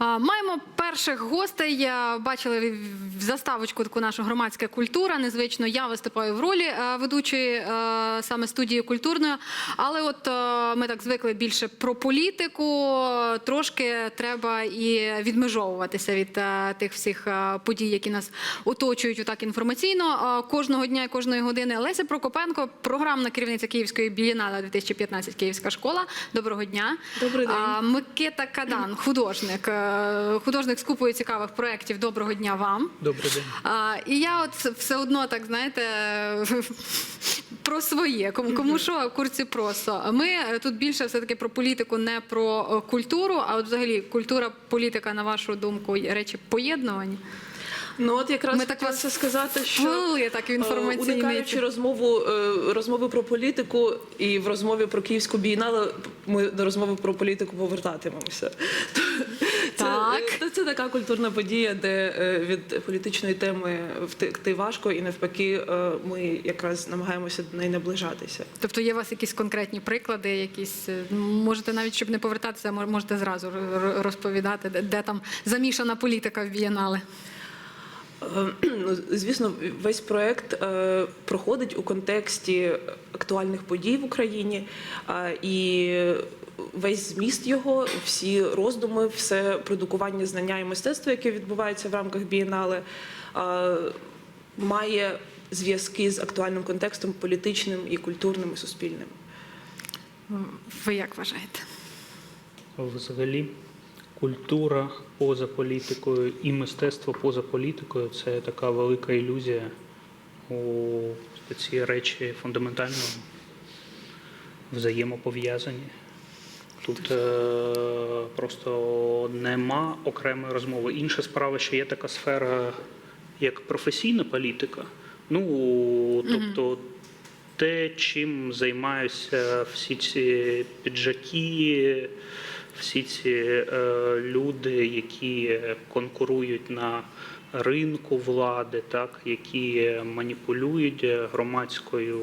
Маємо перших гостей. Бачили в заставочку таку нашу громадська культура. Незвично я виступаю в ролі е, ведучої е, саме студії культурної. Але от е, ми так звикли більше про політику. Трошки треба і відмежовуватися від тих всіх подій, які нас оточують отак інформаційно кожного дня і кожної години. Леся Прокопенко, програмна керівниця Київської бієнале 2015 Київська школа. Доброго дня. Добрий день. Микита Кадан, художник, художник з купою цікавих проєктів. Доброго дня вам. Добрий день. А, і я от все одно так знаєте. Про своє, кому, кому що, а в курсі просто. Ми тут більше все-таки про політику, не про е, культуру, а от взагалі культура, політика, на вашу думку, речі поєднувані. Ну от якраз Ми так вас сказати, що так е, інформаційний. уникаючи розмову е, розмови про політику і в розмові про київську бієнале ми до розмови про політику повертатимемося. Так. це, це така культурна подія, де е, від політичної теми втекти важко, і навпаки, е, ми якраз намагаємося до неї наближатися. Тобто є у вас якісь конкретні приклади, якісь е, можете навіть щоб не повертатися, мож- можете зразу розповідати, де, де там замішана політика в бієнале. Е, Ну, звісно, весь проект е, проходить у контексті актуальних подій в Україні, е, і весь зміст його, всі роздуми, все продукування знання і мистецтва, яке відбувається в рамках бієнале, має зв'язки з актуальним контекстом політичним і культурним і суспільним. Ви як вважаєте? Взагалі, культура поза політикою і мистецтво поза політикою це така велика ілюзія. У ці речі фундаментально взаємопов'язані. Тут е, просто нема окремої розмови. Інша справа, що є така сфера, як професійна політика. Ну, тобто, те, чим займаються всі ці піджаки, всі ці е, люди, які конкурують на ринку влади, так, які маніпулюють громадською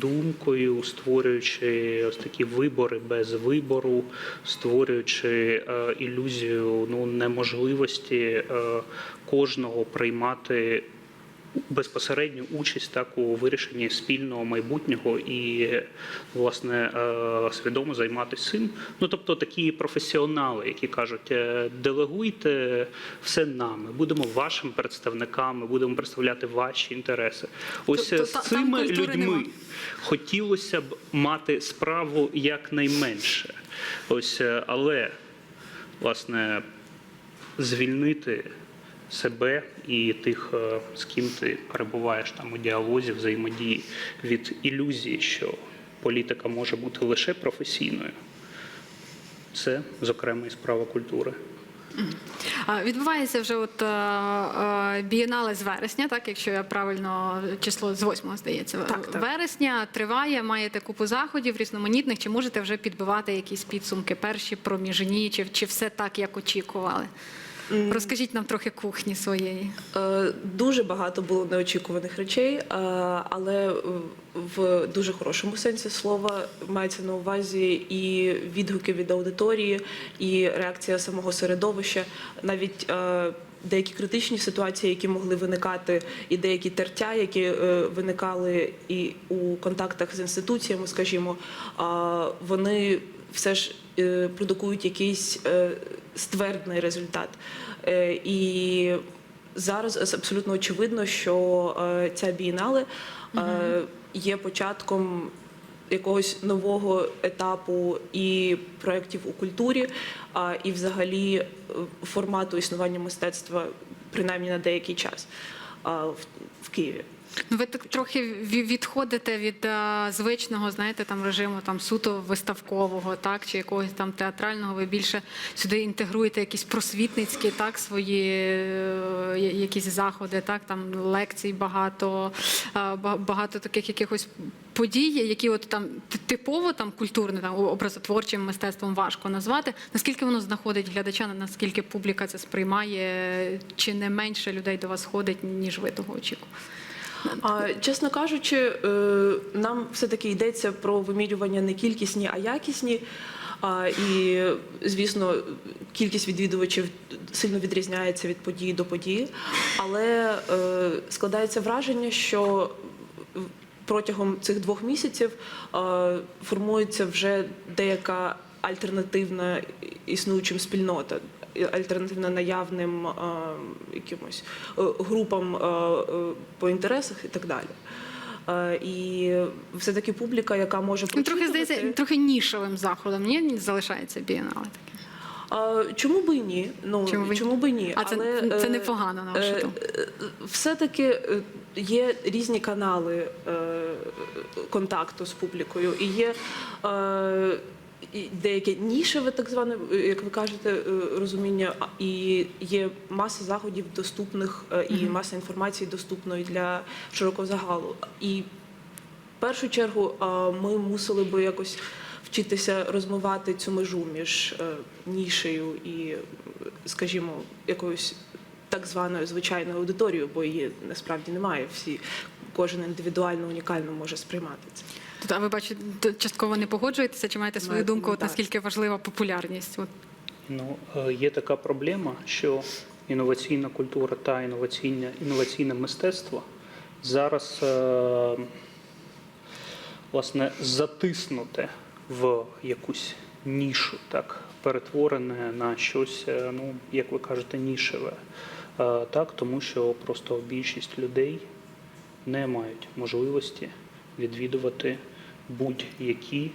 думкою, створюючи ось такі вибори без вибору, створюючи е, ілюзію ну, неможливості е, кожного приймати безпосередню участь так у вирішенні спільного майбутнього і власне е, свідомо займатися цим. Ну тобто такі професіонали, які кажуть, е, делегуйте все нам, ми будемо вашими представниками, будемо представляти ваші інтереси. Ось Тобто з цими людьми нема. хотілося б мати справу якнайменше. Ось, е, але власне звільнити себе і тих, е, з ким ти перебуваєш там у діалозі, взаємодії від ілюзії, що політика може бути лише професійною. Це, зокрема, і справа культури. Відбувається вже от е, е, бієнале з вересня, так якщо я правильно число з 8 здається, Так, так. вересня триває, маєте купу заходів різноманітних. Чи можете вже підбивати якісь підсумки перші проміжні, чи, чи все так, як очікували? Розкажіть нам трохи кухні своєї. Е, Дуже багато було неочікуваних речей, е, але в дуже хорошому сенсі слова мається на увазі і відгуки від аудиторії, і реакція самого середовища, навіть е, деякі критичні ситуації, які могли виникати, і деякі тертя, які е, виникали і у контактах з інституціями, скажімо, вони все ж е, продукують якийсь ствердний результат. Е, І зараз абсолютно очевидно, що е, ця бієнале е, є початком якогось нового етапу і проєктів у культурі, а, і взагалі формату існування мистецтва, принаймні на деякий час в Києві. Ну, ви так трохи ві- відходите від е, звичного, знаєте, там режиму там суто виставкового, так чи якогось там театрального. Ви більше сюди інтегруєте якісь просвітницькі, так свої е, якісь заходи, так там лекцій багато, е, багато таких якихось подій, які от там типово там культурне, там образотворчим мистецтвом важко назвати. Наскільки воно знаходить глядача, наскільки публіка це сприймає, чи не менше людей до вас ходить, ніж ви того очікували? А, чесно кажучи, е, нам все-таки йдеться про вимірювання не кількісні, а якісні. А, і, звісно, кількість відвідувачів сильно відрізняється від події до події, але е, складається враження, що протягом цих двох місяців е, формується вже деяка альтернативна існуючим спільнота, і альтернативна наявним е, якимось е, групам е, по інтересах і так далі. І все-таки публіка, яка може Ну, трохи здається, трохи нішевим заходом. Ні, залишається бієнале таке. Чому би ні? Ну Чому чому, би- ні? А це- Але, це непогано, на вашу думку? е, Все-таки е, є різні канали контакту з публікою, і є і деяке нішеве, так зване, е, як ви кажете, е, розуміння, і є маса заходів доступних е, і маса інформації доступної для широкого загалу. І в першу чергу ми мусили би якось вчитися розмивати цю межу між нішею і, скажімо, якоюсь так званою звичайною аудиторією, бо її насправді немає. Всі кожен індивідуально унікально може сприймати це. А ви бачите, частково не погоджуєтеся, чи маєте свою думку, от наскільки важлива популярність? От. Ну, е, є така проблема, що інноваційна культура та інноваційне, інноваційне мистецтво зараз е, власне затиснуте в якусь нішу, так, перетворене на щось, е, ну, як ви кажете, нішеве. Е, Так, тому що просто більшість людей не мають можливості відвідувати будь-які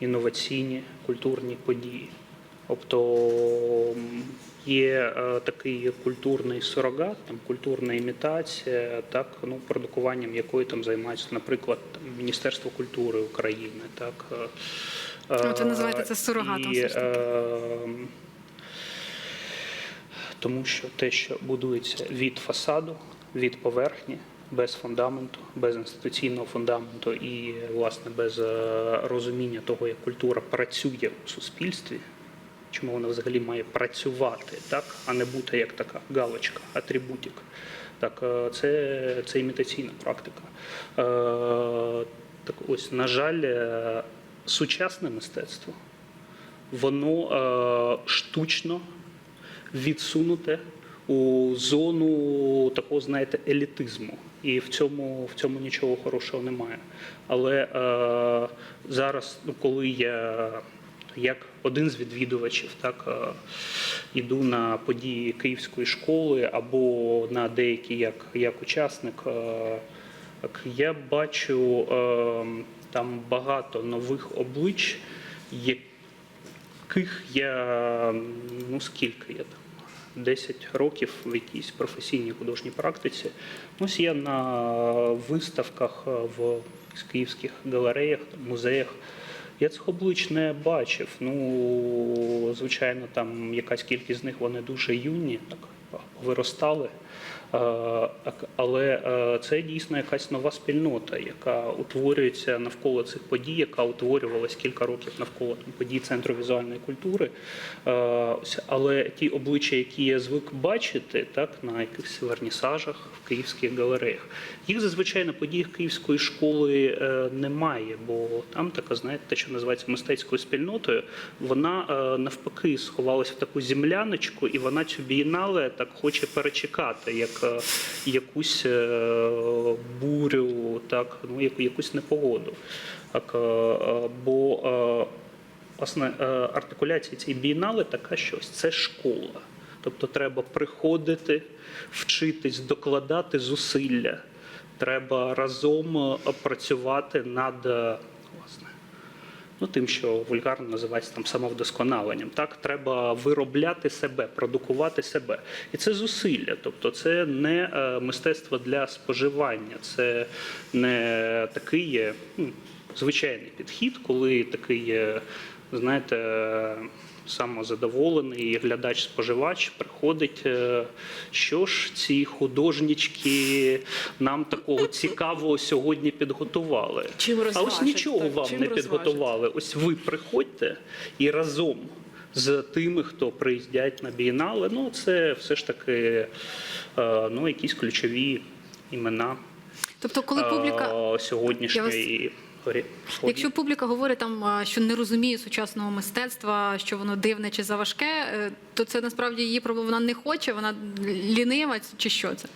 інноваційні культурні події. Тобто є е, такий культурний сурогат, там культурна імітація, так ну продукуванням якої там займається, наприклад, там, Міністерство культури України, так е, От ви називаєте е, це сурогатом, І, все е, тому що те, що будується від фасаду, від поверхні, без фундаменту, без інституційного фундаменту і власне без е, розуміння того, як культура працює у суспільстві, чому вона взагалі має працювати, так, а не бути як така галочка, атрибутик. Так, е, це, це імітаційна практика. Е, Так ось, на жаль, сучасне мистецтво, воно штучно відсунуте у зону такого, знаєте, елітизму. І в цьому, в цьому нічого хорошого немає. Але е, зараз, ну, коли я як один з відвідувачів, так е, іду на події Київської школи або на деякі як, як учасник, е, так, я бачу е, там багато нових облич, яких я ну скільки я там 10 років в якійсь професійній художній практиці. Ось я на виставках е, в київських галереях, музеях. Я цих облич не бачив. Ну, звичайно, там якась кількість з них вони дуже юні, так виростали. Але це дійсно якась нова спільнота, яка утворюється навколо цих подій, яка утворювалась кілька років навколо подій Центру візуальної культури. Але ті обличчя, які я звик бачити, так на якихось вернісажах в київських галереях, їх зазвичай на подіях Київської школи е, немає, бо там така, знаєте, те, що називається мистецькою спільнотою, вона е, навпаки сховалася в таку земляночку, і вона цю бієнале так хоче перечекати, як якусь е, бурю, так, ну, якусь непогоду. Так, е, е, бо е, власне е, артикуляція цієї бієнале така щось це школа. Тобто треба приходити, вчитись, докладати зусилля. Треба разом е, працювати над е, ну, тим, що вульгарно називається там самовдосконаленням. Так, треба виробляти себе, продукувати себе. І це зусилля. Тобто, це не е, мистецтво для споживання, це не такий ну, звичайний підхід, коли такий, знаєте. Самозадоволений глядач-споживач приходить. е, Що ж ці художнички нам такого цікавого сьогодні підготували? Чим а ось нічого так, вам не розважать? підготували. Ось ви приходьте і разом з тими, хто приїздять на бієнале, ну це все ж таки е, ну, якісь ключові імена. Тобто, коли публіка- е, сьогоднішньої горі- сьогодні. Якщо публіка говорить там, що не розуміє сучасного мистецтва, що воно дивне чи заважке, е, то це насправді її проблема. Вона не хоче, вона лінива чи що це?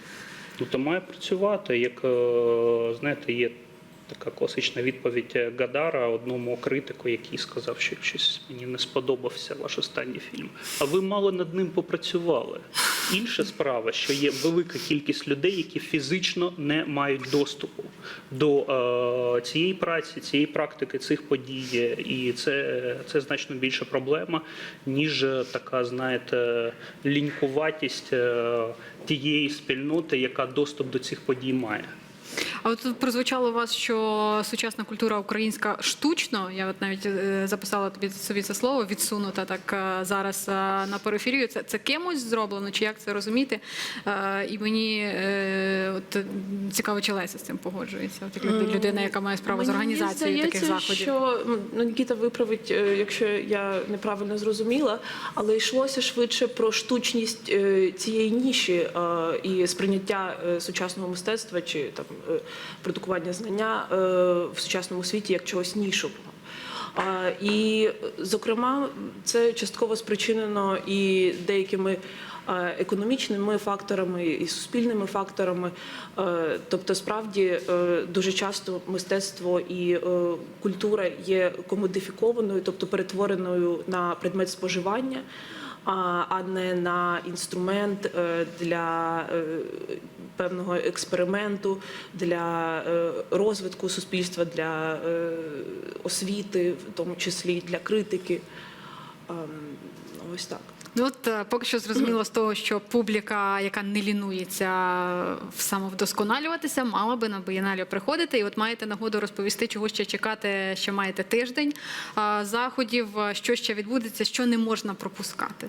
Ну, то має працювати, як е, знаєте, є така класична відповідь Гадара одному критику, який сказав, що щось мені не сподобався ваш останній фільм. А ви мало над ним попрацювали. Інша справа, що є велика кількість людей, які фізично не мають доступу до е, цієї праці, цієї практики, цих подій, і це, це значно більша проблема, ніж така, знаєте, лінькуватість е, тієї спільноти, яка доступ до цих подій має. А от тут прозвучало у вас, що сучасна культура українська штучно. Я от навіть е, записала тобі собі це слово відсунута так е, зараз е, на периферію. Це, це кимось зроблено, чи як це розуміти? І мені от цікаво, чи Леся з цим погоджується. От як людина, яка має справу з Мені організацією таких заходів. Що ну, Нікіта виправить, якщо я неправильно зрозуміла, але йшлося швидше про штучність цієї ніші і сприйняття сучасного мистецтва чи там продукування знання е, в сучасному світі як чогось нішового. І, зокрема, це частково спричинено і деякими е, економічними факторами і суспільними факторами. Е, Тобто, справді дуже часто мистецтво і культура є комодифікованою, тобто перетвореною на предмет споживання. А- не на інструмент е, для е, певного експерименту, для е, розвитку суспільства, для освіти, в тому числі для критики. Ем, Ось так. Ну от е, поки що зрозуміло з того, що публіка, яка не лінується самовдосконалюватися, мала би на бієналію приходити. І от маєте нагоду розповісти, чого ще чекати. Ще маєте тиждень а, заходів, що ще відбудеться, що не можна пропускати.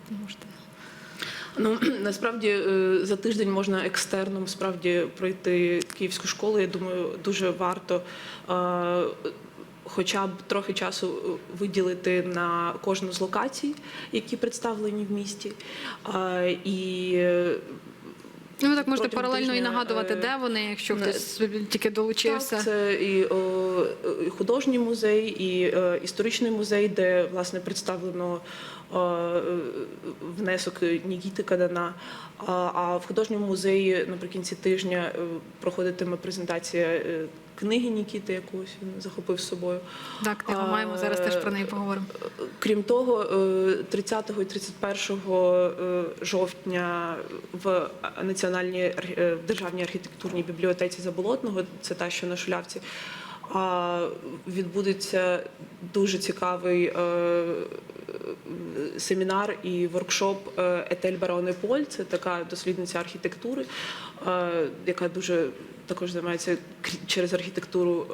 Ну насправді е, за тиждень можна екстерном справді пройти київську школу. Я думаю, дуже варто. Хоча б трохи часу е, виділити на кожну з локацій, які представлені в місті. І е, Ну ви так можете Протягом паралельно і нагадувати, е, де вони, якщо не- хтось тільки долучився. Так, це і о, і художній музей, і о, історичний музей, де власне представлено внесок Нікіти Кадана. А, в художньому музеї наприкінці тижня е, проходитиме презентація е, книги Нікіти, якусь він захопив з собою. Так, книгу маємо зараз теж про неї поговоримо. Крім того, е, 30 і 31 е, жовтня в Національній е, в державній архітектурній бібліотеці Заболотного, це та, що на Шулявці, відбудеться дуже цікавий е, семінар і воркшоп е, Етель Бароне Поль. Це така дослідниця архітектури, е, яка дуже також займається через архітектуру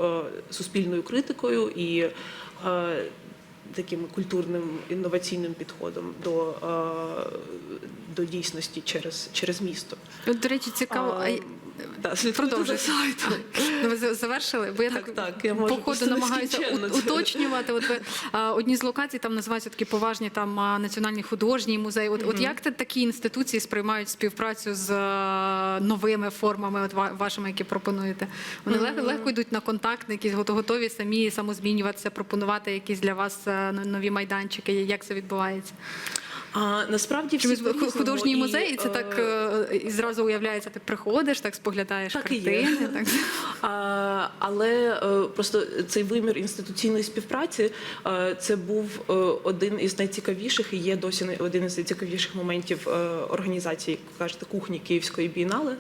суспільною критикою і таким культурним інноваційним підходом до, до дійсності через, через місто. До речі, цікаво. а й- да, слідкуйте Продовжуйте. Ну, ви завершили? Бо я Так, так, так, я можу по ходу намагаюся уточнювати. От ви а, одні з локацій там називаються такі поважні там а, національний художній музей. От, от як такі інституції сприймають співпрацю з а, новими формами, от вашими, які пропонуєте? Вони легко, легко йдуть на контакт, якісь готові самі самозмінюватися, пропонувати якісь для вас нові майданчики. Як це відбувається? А насправді всі Чомусь по-різному, художній музей, і це е, так е, і зразу уявляється, ти приходиш, так споглядаєш Так і є. Так. А, але е, просто цей вимір інституційної співпраці е, це був е, один із найцікавіших і є досі най- один із найцікавіших моментів е, організації, як кажете, кухні Київської бієнале.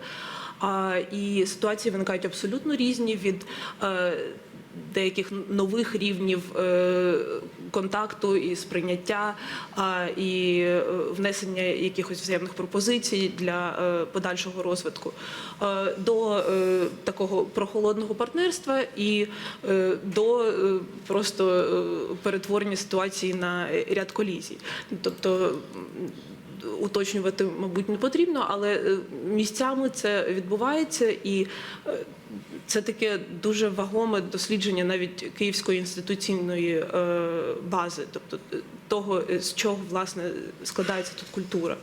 А, і ситуації виникають абсолютно різні від. е, Деяких нових рівнів е, контакту і сприйняття, і е, внесення якихось взаємних пропозицій для е, подальшого розвитку до такого прохолодного партнерства і до просто перетворення ситуації на ряд колізій. Тобто уточнювати, мабуть, не потрібно, але місцями це відбувається і. Це таке дуже вагоме дослідження навіть київської інституційної е, бази, тобто е, того, е, з чого власне складається тут культура.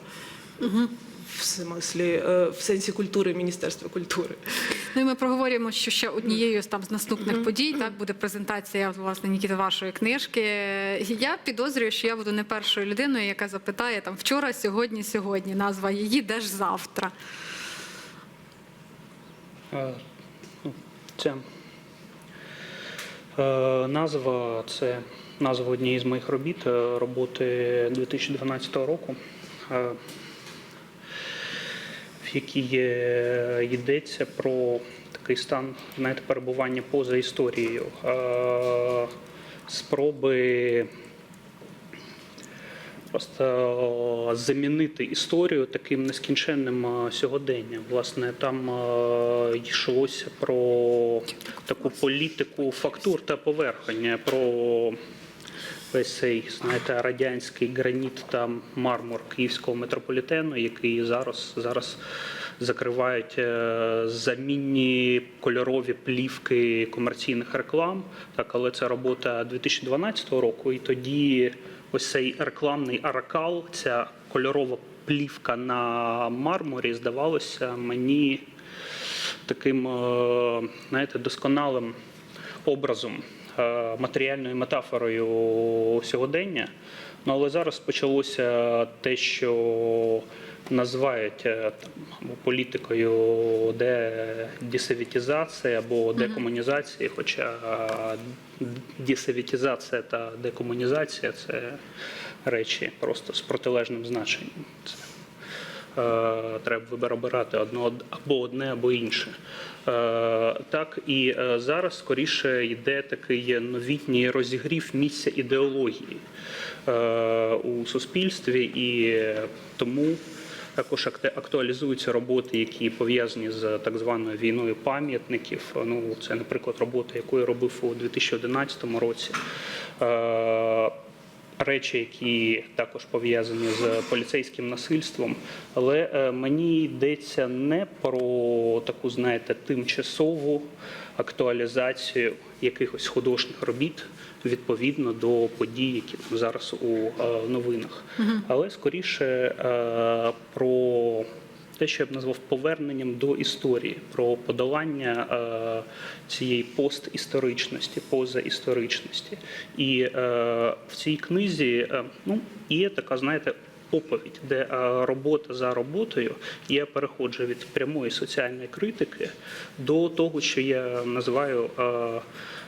В смислі, в сенсі культури Міністерства культури. Ну і ми проговорюємо, що ще однією з там з наступних подій так буде презентація власне Нікіти вашої книжки. Я підозрюю, що я буду не першою людиною, яка запитає там вчора, сьогодні, сьогодні. Назва її де ж завтра. Це е, назва це назва однієї з моїх робіт, е, роботи 2012 року, е, в якій йдеться про такий стан знаєте, перебування поза історією, спроби просто замінити історію таким нескінченним е, сьогоденням. Власне, там е, йшлося про таку політику фактур та поверхня, про весь цей, знаєте, радянський граніт та мармур київського метрополітену, який зараз, зараз закривають е, замінні кольорові плівки комерційних реклам. Так, але це робота 2012 року, і тоді ось цей рекламний аракал, ця кольорова плівка на мармурі, здавалося мені таким, е, знаєте, досконалим образом, е, матеріальною метафорою сьогодення. Ну, але зараз почалося те, що називають е, там, або політикою десовітізація або декомунізація, хоча десовітізація та декомунізація це речі просто з протилежним значенням. Це Е, треба вибір обирати одно або одне, або інше. Е, Так і зараз скоріше йде такий новітній розігрів місця ідеології е, у суспільстві, і тому також актуалізуються роботи, які пов'язані з так званою війною пам'ятників. Ну це, наприклад, робота, яку я робив у 2011 році. Речі, які також пов'язані з поліцейським насильством. Але е, мені йдеться не про таку, знаєте, тимчасову актуалізацію якихось художніх робіт відповідно до подій, які зараз у е, новинах, але скоріше е, про те, що я б назвав поверненням до історії, про подолання е, цієї постісторичності, позаісторичності. І е, в цій книзі е, ну, є така, знаєте, оповідь, де робота за роботою я переходжу від прямої соціальної критики до того, що я називаю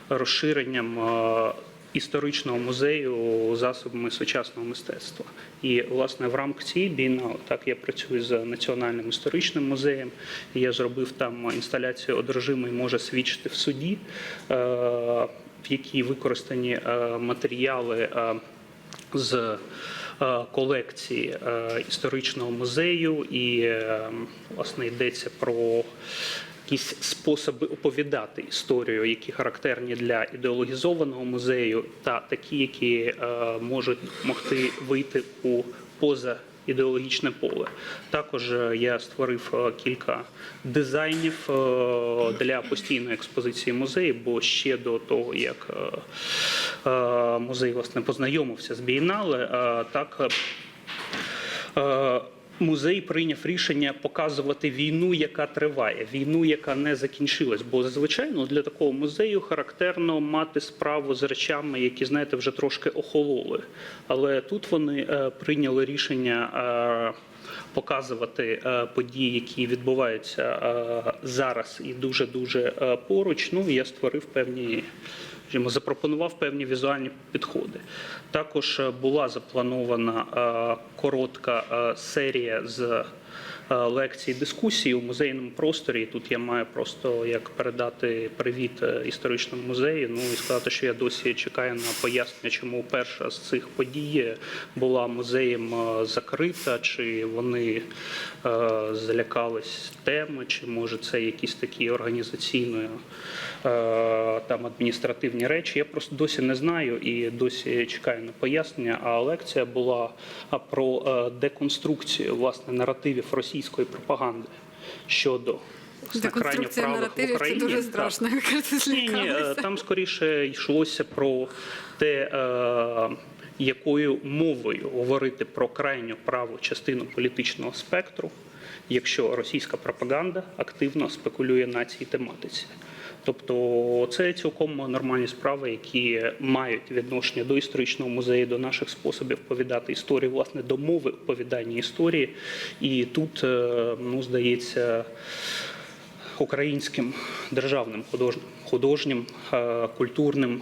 розширенням. Історичного музею засобами сучасного мистецтва. І власне в рамках цієї бієналу, так я працюю з національним історичним музеєм. Я зробив там інсталяцію одержимий може свідчити в суді, е, в якій використані е, матеріали е, з колекції історичного музею, і власне йдеться про якісь способи оповідати історію, які характерні для ідеологізованого музею, та такі, які е, можуть могти вийти у поза. Ідеологічне поле. Також е, я створив е, кілька дизайнів для постійної експозиції музею, бо ще до того, як музей власне познайомився з бієнале, е, так Музей прийняв рішення показувати війну, яка триває, війну, яка не закінчилась. Бо зазвичай ну, для такого музею характерно мати справу з речами, які знаєте вже трошки охололи. Але тут вони е, прийняли рішення. Е, Показувати е, події, які відбуваються е, зараз, і дуже дуже поруч. Ну я створив певні скажімо, запропонував певні візуальні підходи. Також е, була запланована е, коротка е, серія з лекцій дискусій у музейному просторі. Тут я маю просто як передати привіт е, історичному музею. Ну і сказати, що я досі чекаю на пояснення, чому перша з цих подій була музеєм е, закрита, чи вони е, залякались теми, чи може це якісь такі організаційної е, там адміністративні речі. Я просто досі не знаю і досі чекаю на пояснення. А лекція була про е, деконструкцію власне наративів російської пропаганди щодо крайньо правих в Україні. це дуже страшно. Ні, ні, там скоріше йшлося про те, е, якою мовою говорити про крайню праву частину політичного спектру, якщо російська пропаганда активно спекулює на цій тематиці. Тобто це цілком нормальні справи, які мають відношення до історичного музею, до наших способів повідати історію, власне, до мови оповідання історії. І тут, е, ну, здається, українським державним худож- художнім, е, культурним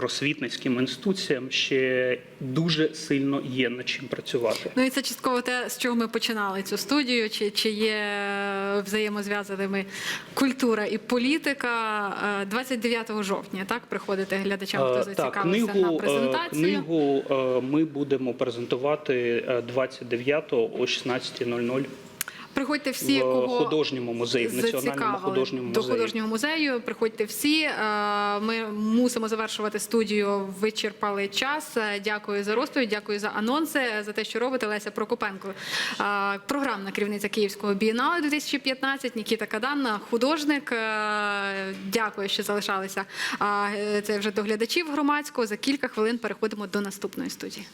просвітницьким інституціям ще дуже сильно є над чим працювати. Ну і це частково те, з чого ми починали цю студію. Чи, чи є взаємозв'язаними культура і політика? Е, 29 жовтня, так приходите глядачам, хто Е, зацікавився на книгу, е, презентацію. книгу е, ми будемо презентувати е, 29-го о 16.00 Приходьте всі, в кого художньому музеї, в національному художньому до художнього музею. Приходьте всі. Е, Ми мусимо завершувати студію. Вичерпали час. Е, Дякую за розповідь. Дякую за анонси, за те, що робите. Леся Прокопенко, е, програмна керівниця Київського бієнале 2015, Нікіта Кадан, художник. Дякую, що залишалися. Це вже до глядачів громадського. За кілька хвилин переходимо до наступної студії.